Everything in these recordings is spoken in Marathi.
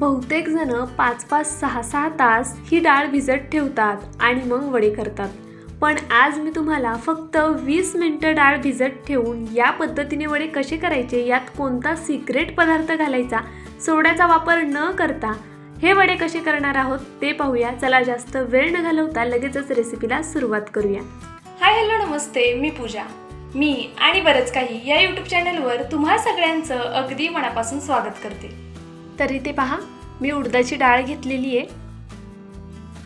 बहुतेक जण पाच पाच सहा सहा तास ही डाळ भिजत ठेवतात आणि मग वडे करतात. पण आज मी तुम्हाला फक्त वीस मिनटं डाळ भिजत ठेवून या पद्धतीने वडे कसे करायचे यात कोणता सिक्रेट पदार्थ घालायचा सोड्याचा वापर न करता हे वडे कसे करणार आहोत ते पाहूया. चला जास्त वेळ न घालवता लगेचच रेसिपीला सुरुवात करूया. हाय हॅलो नमस्ते. मी पूजा. मी आणि बरंच काही या यूट्यूब चॅनलवर तुम्हा सगळ्यांचं अगदी मनापासून स्वागत करते. तर इथे पहा मी उडदाची डाळ घेतलेली आहे.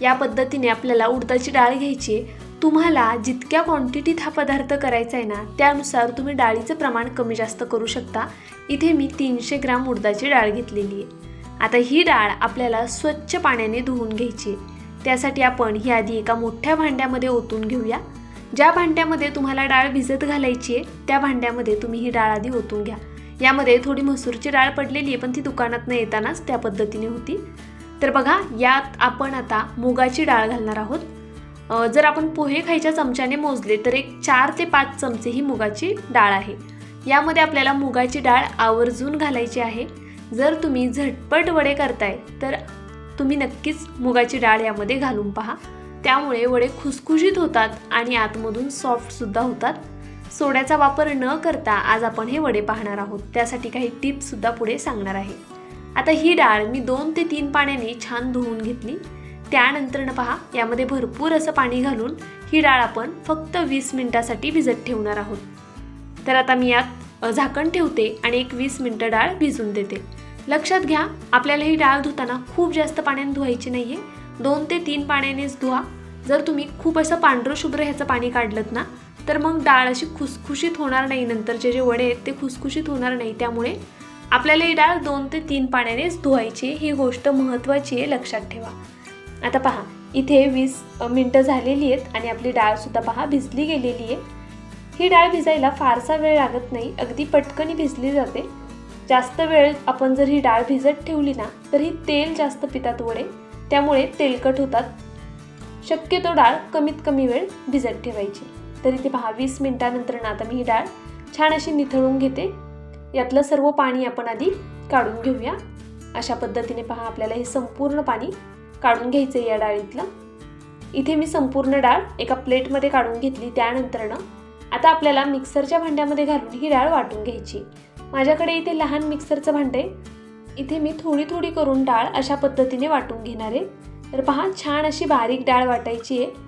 या पद्धतीने आपल्याला उडदाची डाळ घ्यायची आहे. तुम्हाला जितक्या क्वांटिटीत हा पदार्थ करायचा आहे ना त्यानुसार तुम्ही डाळीचं प्रमाण कमी जास्त करू शकता. इथे मी तीनशे ग्राम उडदाची डाळ घेतलेली आहे. आता ही डाळ आपल्याला स्वच्छ पाण्याने धुवून घ्यायची आहे. त्यासाठी आपण ही आधी एका मोठ्या भांड्यामध्ये ओतून घेऊया. ज्या भांड्यामध्ये तुम्हाला डाळ भिजत घालायची आहे त्या भांड्यामध्ये तुम्ही ही डाळ आधी ओतून घ्या. यामध्ये थोडी मसूरची डाळ पडलेली आहे पण ती दुकानात न येतानाच त्या पद्धतीने होती. तर बघा यात आपण आता मुगाची डाळ घालणार आहोत. जर आपण पोहे खायच्या चमच्याने मोजले तर एक चार ते पाच चमचे ही मुगाची डाळ आहे. यामध्ये आपल्याला मुगाची डाळ आवर्जून घालायची आहे. जर तुम्ही झटपट वडे करताय तर तुम्ही नक्कीच मुगाची डाळ यामध्ये घालून पहा. त्यामुळे वडे खुसखुशीत होतात आणि आतमधून सॉफ्टसुद्धा होतात. सोड्याचा वापर न करता आज आपण हे वडे पाहणार आहोत. त्यासाठी काही टिप्ससुद्धा पुढे सांगणार आहे. आता ही डाळ मी दोन ते तीन पाण्याने छान धुवून घेतली. त्यानंतरनं पहा यामध्ये भरपूर असं पाणी घालून ही डाळ आपण फक्त वीस मिनिटासाठी भिजत ठेवणार आहोत. तर आता मी यात झाकण ठेवते आणि एक वीस मिनटं डाळ भिजून देते. लक्षात घ्या आपल्याला ही डाळ धुताना खूप जास्त पाण्याने धुवायची नाही आहे दोन ते तीन पाण्यानेच धुवा. जर तुम्ही खूप असं पांढरं शुभ्र ह्याचं पाणी काढलं ना तर मग डाळ अशी खुसखुशीत होणार नाही नंतरचे जे वडे आहेत ते खुसखुशीत होणार नाही. त्यामुळे आपल्याला ही डाळ दोन ते तीन पाण्यानेच धुवायची ही गोष्ट महत्त्वाची आहे लक्षात ठेवा. आता पहा इथे वीस मिनटं झालेली आहेत आणि आपली डाळसुद्धा पहा भिजली गेलेली आहे. ही डाळ भिजायला फारसा वेळ लागत नाही. अगदी पटकनी भिजली जाते. जास्त वेळ आपण जर ही डाळ भिजत ठेवली ना तर ही तेल जास्त पितात वडे. त्यामुळे तेलकट होतात. शक्यतो डाळ कमीत कमी वेळ भिजत ठेवायची. तर इथे पहा वीस मिनटानंतर ना आता मी ही डाळ छान अशी निथळून घेते. यातलं सर्व पाणी आपण आधी काढून घेऊया. अशा पद्धतीने पहा आपल्याला हे संपूर्ण पाणी काढून घ्यायचं आहे या डाळीतलं. इथे मी संपूर्ण डाळ एका प्लेटमध्ये काढून घेतली. त्यानंतरनं आता आपल्याला मिक्सरच्या भांड्यामध्ये घालून ही डाळ वाटून घ्यायची. माझ्याकडे इथे लहान मिक्सरचं भांडं आहे. इथे मी थोडी थोडी करून डाळ अशा पद्धतीने वाटून घेणार आहे. तर पहा छान अशी बारीक डाळ वाटायची आहे.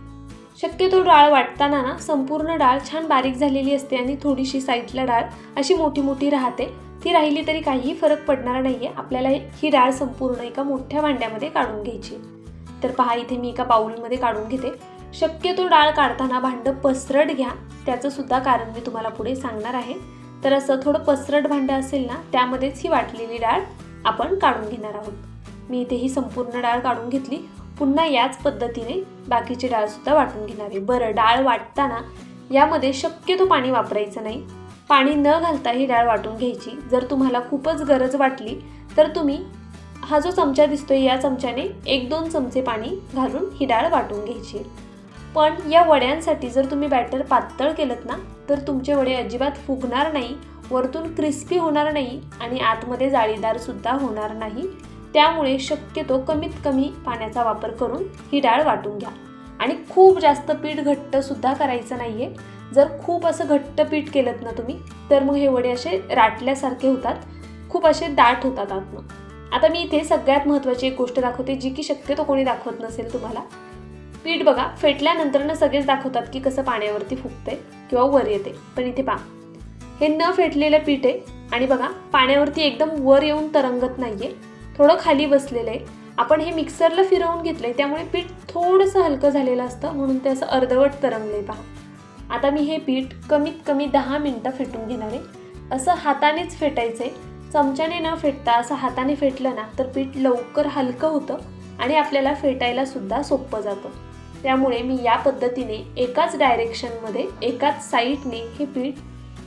शक्यतो डाळ वाटताना ना संपूर्ण डाळ छान बारीक झालेली असते आणि थोडीशी साईडला डाळ अशी मोठी मोठी राहते. ती राहिली तरी काहीही फरक पडणार नाही आहे आपल्याला ही डाळ संपूर्ण एका मोठ्या भांड्यामध्ये काढून घ्यायची. तर पहा इथे मी एका बाऊलमध्ये काढून घेते. शक्यतो डाळ काढताना भांडं पसरट घ्या. त्याचं सुद्धा कारण मी तुम्हाला पुढे सांगणार आहे. तर असं थोडं पसरट भांडं असेल ना त्यामध्येच ही वाटलेली डाळ आपण काढून घेणार आहोत. मी इथे ही संपूर्ण डाळ काढून घेतली. पुन्हा याच पद्धतीने बाकीची डाळसुद्धा वाटून घेणार आहे. बरं डाळ वाटताना यामध्ये शक्यतो पाणी वापरायचं नाही. पाणी न घालता ही डाळ वाटून घ्यायची. जर तुम्हाला खूपच गरज वाटली तर तुम्ही हा जो चमचा दिसतोय या चमच्याने एक दोन चमचे पाणी घालून ही डाळ वाटून घ्यायची. पण या वड्यांसाठी जर तुम्ही बॅटर पातळ केलं ना तर तुमचे वडे अजिबात फुगणार नाही वरतून क्रिस्पी होणार नाही आणि आतमध्ये जाळीदारसुद्धा होणार नाही. त्यामुळे शक्यतो कमीत कमी पाण्याचा वापर करून ही डाळ वाटून घ्या. आणि खूप जास्त पीठ घट्ट सुद्धा करायचं आहे जर खूप असं घट्ट पीठ केलं ना तुम्ही तर मग हे वडे असे राटल्यासारखे होतात. खूप असे दाट होतात आतनं. आता मी इथे सगळ्यात महत्त्वाची एक गोष्ट दाखवते जी की शक्यतो कोणी दाखवत नसेल तुम्हाला. पीठ बघा फेटल्यानंतर सगळेच दाखवतात की कसं पाण्यावरती फुगते किंवा वर येते पण इथे पहा. हे न फेटलेलं पीठ आहे आणि बघा पाण्यावरती एकदम वर येऊन तरंगत नाही आहे थोडं खाली बसलेलं आहे. आपण हे मिक्सरला फिरवून घेतलं आहे त्यामुळे पीठ थोडंसं हलकं झालेलं असतं म्हणून ते असं अर्धवट तरंगलंय पहा. आता मी हे पीठ कमीत कमी दहा मिनटं फेटून घेणार आहे. असं हातानेच फेटायचं आहे चमच्याने न फेटता असं हाताने फेटलं ना तर पीठ लवकर हलकं होतं आणि आपल्याला फेटायला सुद्धा सोपं जातं. त्यामुळे मी या पद्धतीने एकाच डायरेक्शनमध्ये एकाच साईडने हे पीठ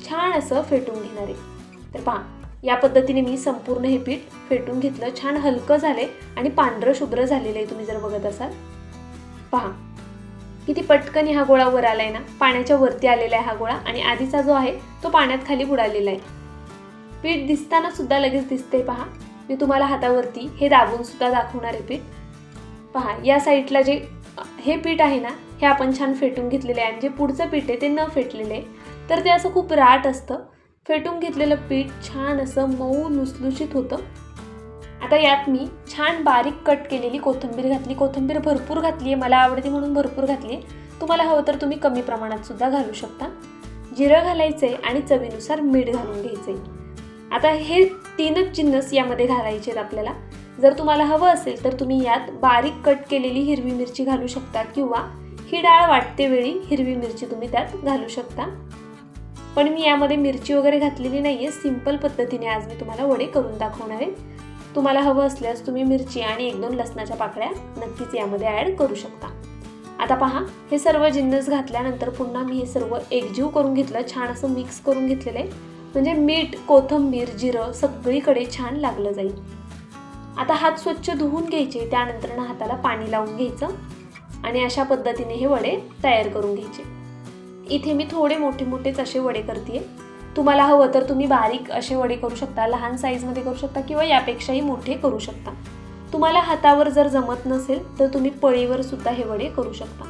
छान असं फेटून घेणार आहे. तर पहा या पद्धतीने मी संपूर्ण हे पीठ फेटून घेतलं. छान हलकं झाले आणि पांढरं शुभ्र झालेलं आहे तुम्ही जर बघत असाल. पहा. किती पटकन हा गोळा वर आलाय ना? पाण्याच्या वरती आलेला आहे हा गोळा आणि आधीचा जो आहे तो पाण्यात खाली बुडालेला आहे. पीठ दिसताना सुद्धा लगेच दिसते पहा. मी तुम्हाला हातावरती हे दाबून सुद्धा दाखवणार आहे पीठ. पहा या साईडला जे हे पीठ आहे ना हे आपण छान फेटून घेतलेले आहे आणि जे पुढचं पीठ आहे ते न फेटलेले आहे. तर ते असं खूप राट असतं. फेटून घेतलेलं पीठ छान असं मऊ लुसलुशीत होतं. आता यात मी छान बारीक कट केलेली कोथिंबीर घातली. कोथिंबीर भरपूर घातली आहे मला आवडते म्हणून भरपूर घातली आहे तुम्हाला हवं तर तुम्ही कमी प्रमाणात सुद्धा घालू शकता. जिरं घालायचं आहे आणि चवीनुसार मीठ घालून घ्यायचं आहे आता हे तीनच जिन्नस यामध्ये घालायचे आहेत आपल्याला. जर तुम्हाला हवं असेल तर तुम्ही यात बारीक कट केलेली हिरवी मिरची घालू शकता किंवा ही डाळ वाटते वेळी हिरवी मिरची तुम्ही त्यात घालू शकता. पण मी यामध्ये मिरची वगैरे घातलेली नाही आहे सिंपल पद्धतीने आज मी तुम्हाला वडे करून दाखवणार आहे. तुम्हाला हवं असल्यास तुम्ही मिरची आणि एक दोन लसणाच्या पाकळ्या नक्कीच यामध्ये ॲड करू शकता. आता पहा हे सर्व जिन्नस घातल्यानंतर पुन्हा मी हे सर्व एकजीव करून घेतलं. छान असं मिक्स करून घेतलेलं आहे. म्हणजे मीठ कोथिंबीर जिरं सगळीकडे छान लागलं जाईल. आता हात स्वच्छ धुवून घ्यायचे. त्यानंतर हाताला पाणी लावून घ्यायचं. आणि अशा पद्धतीने हे वडे तयार करून घ्यायचे. इथे मी थोडे मोठे मोठेच असे वडे करते तुम्हाला हवं तर तुम्ही बारीक असे वडे करू शकता लहान साईजमध्ये करू शकता किंवा यापेक्षाही मोठे करू शकता. तुम्हाला हातावर जर जमत नसेल तर तुम्ही पळीवर सुद्धा हे वडे करू शकता.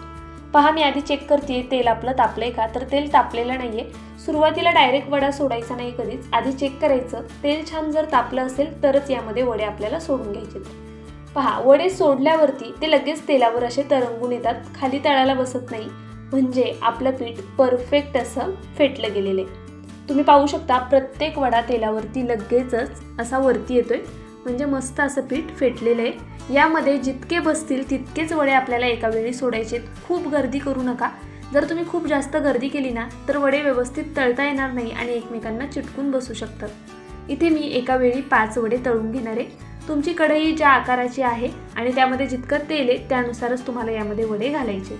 पहा मी आधी चेक करते तेल आपलं तापलंय का? तर तेल तापलेलं नाहीये. सुरुवातीला डायरेक्ट वडा सोडायचा नाही कधीच. आधी चेक करायचं. तेल छान जर तापलं असेल तरच यामध्ये वडे आपल्याला सोडून घ्यायचे पहा वडे सोडल्यावरती ते लगेच तेलावर असे तरंगून येतात. खाली तळाला बसत नाही. म्हणजे आपलं पीठ परफेक्ट असं फेटलं गेलेलं आहे. तुम्ही पाहू शकता प्रत्येक वडा तेलावरती लगेचच असा वरती येतो आहे म्हणजे मस्त असं पीठ फेटलेलं आहे. यामध्ये जितके बसतील तितकेच वडे आपल्याला एका वेळी सोडायचे खूप गर्दी करू नका. जर तुम्ही खूप जास्त गर्दी केली ना तर वडे व्यवस्थित तळता येणार नाही आणि एकमेकांना चिटकून बसू शकतात. इथे मी एका वेळी पाच वडे तळून घेणार आहे. तुमची कढई ज्या आकाराची आहे आणि त्यामध्ये जितकं तेल आहे त्यानुसारच तुम्हाला यामध्ये वडे घालायचे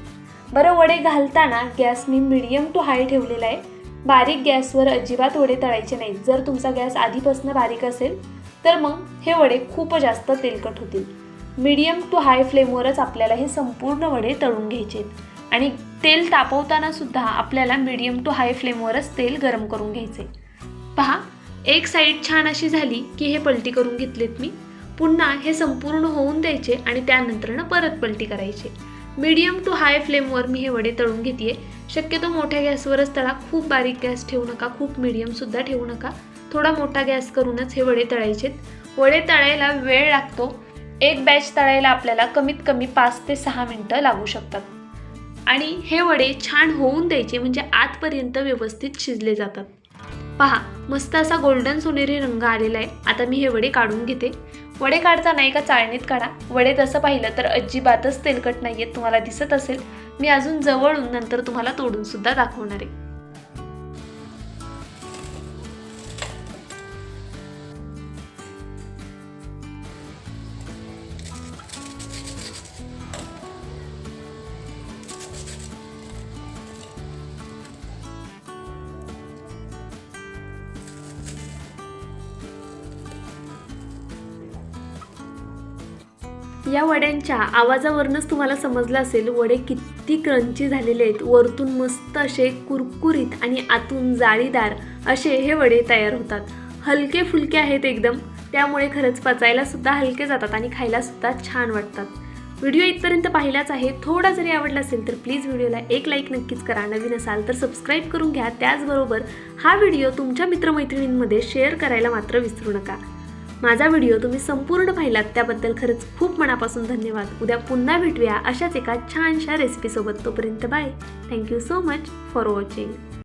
बरं वडे घालताना गॅस मी मिडियम टू हाय ठेवलेला आहे. बारीक गॅसवर अजिबात वडे तळायचे नाहीत. जर तुमचा गॅस आधीपासून बारीक असेल तर मग हे वडे खूप जास्त तेलकट होतील. मीडियम टू हाय फ्लेमवरच आपल्याला हे संपूर्ण वडे तळून घ्यायचे आहेत. आणि तेल तापवताना सुद्धा आपल्याला मीडियम टू हाय फ्लेमवरच तेल गरम करून घ्यायचे पहा एक साईड छान अशी झाली की हे पलटी करून घेतलेत मी. पुन्हा हे संपूर्ण होऊन द्यायचे आणि त्यानंतरनं परत पलटी करायची. मीडियम टू हाय फ्लेमवर मी हे वडे तळून घेते शक्यतो मोठ्या गॅसवरच तळा. खूप बारीक गॅस ठेवू नका. खूप मीडियमसुद्धा ठेवू नका. थोडा मोठा गॅस करूनच हे वडे तळायचेत. वडे तळायला वेळ लागतो. एक बॅच तळायला आपल्याला कमीत कमी पाच ते सहा मिनटं लागू शकतात. आणि हे वडे छान होऊन द्यायचे म्हणजे आतपर्यंत व्यवस्थित शिजले जातात. पहा मस्त असा गोल्डन सोनेरी रंग आलेला आहे आता मी हे वडे काढून घेते. वडे काढताना एका चाळणीत काढा. वडे तसं पाहिलं तर अजिबातच तेलकट नाही आहेत तुम्हाला दिसत असेल. मी अजून जवळून नंतर तुम्हाला तोडून सुद्धा दाखवणार आहे. या वड्यांच्या आवाजावरूनच तुम्हाला समजलं असेल वडे किती क्रंची झालेले आहेत. वरतून मस्त असे कुरकुरीत आणि आतून जाळीदार असे हे वडे तयार होतात. हलके फुलके आहेत एकदम. त्यामुळे खरंच पचायलासुद्धा हलके जातात आणि खायलासुद्धा छान वाटतात. व्हिडिओ इथपर्यंत पाहिलाच आहे. थोडा जरी आवडला असेल तर प्लीज व्हिडिओला एक लाईक नक्कीच करा. नवीन असाल तर सबस्क्राईब करून घ्या. त्याचबरोबर हा व्हिडिओ तुमच्या मित्रमैत्रिणींमध्ये शेअर करायला मात्र विसरू नका. माझा व्हिडिओ तुम्ही संपूर्ण पाहिलात त्याबद्दल खरंच खूप मनापासून धन्यवाद. उद्या पुन्हा भेटूया अशाच एका छानशा रेसिपीसोबत तोपर्यंत bye thank you so much for watching